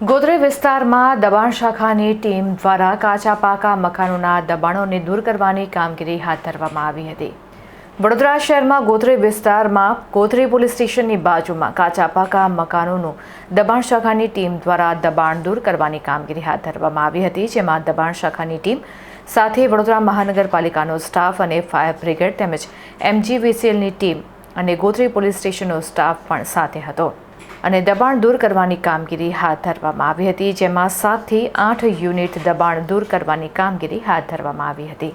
ગોધરે વિસ્તારમાં દબાણ શાખાની ટીમ દ્વારા કાચા પાકા મકાનોના દબાણોને દૂર કરવાની કામગીરી હાથ ધરવામાં આવી હતી. વડોદરા શહેરમાં ગોધરે વિસ્તારમાં ગોધરે પોલીસ સ્ટેશનની બાજુમાં કાચા પાકા મકાનોનું દબાણ શાખાની ટીમ દ્વારા દબાણ દૂર કરવાની કામગીરી હાથ ધરવામાં આવી હતી, જેમાં દબાણ શાખાની ટીમ સાથે વડોદરા મહાનગરપાલિકાનો સ્ટાફ અને ફાયર બ્રિગેડ તેમજ એમજીવીસીએલની ટીમ અને ગોત્રી પોલીસ સ્ટેશનનો સ્ટાફ પણ સાથે હતો. અને દબાણ દૂર કરવાની કામગીરી હાથ ધરવામાં આવી હતી, જેમાં સાતથી આઠ યુનિટ દબાણ દૂર કરવાની કામગીરી હાથ ધરવામાં આવી હતી.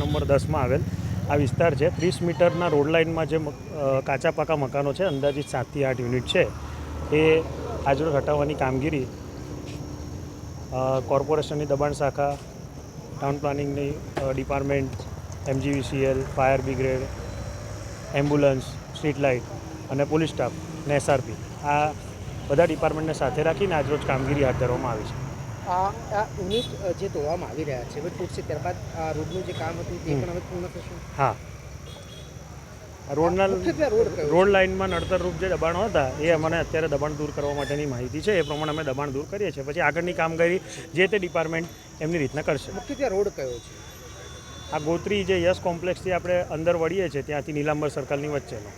નંબર દસમાં આવેલ. આ વિસ્તાર છે. ત્રીસ મીટરના રોડ લાઇનમાં જે કાચા પાકા મકાનો છે, અંદાજિત સાતથી આઠ યુનિટ છે. એ આજરોજ હટાવવાની કામગીરી કોર્પોરેશનની દબાણ શાખા, town પ્લાનિંગની department, MGVCL, fire brigade, ambulance, street light અને પોલીસ સ્ટાફ ને એસઆરપી. આ બધા ડિપાર્ટમેન્ટને સાથે રાખીને આજરોજ કામગીરી હાથ ધરવામાં આવી છે. આ આ યુનિટ જે તોડવામાં આવી રહ્યા છે હવે તૂટશે ત્યારબાદ આ રોડનું જે કામ હતું તે પણ હવે પૂર્ણ થશે. હા. રોડના રોડ લાઇનમાં નડતરરૂપ જે દબાણો હતા એ અમને અત્યારે દબાણ દૂર કરવા માટેની માહિતી છે. એ પ્રમાણે અમે દબાણ દૂર કરીએ છીએ. પછી આગળની કામગીરી જે તે ડિપાર્ટમેન્ટ એમની રીતના કરશે. મુખ્યત્વે રોડ કયો છે? આ ગોત્રી જે યશ કોમ્પ્લેક્સથી આપણે અંદર વળીએ છીએ ત્યાંથી નીલાંબર સર્કલની વચ્ચેનો.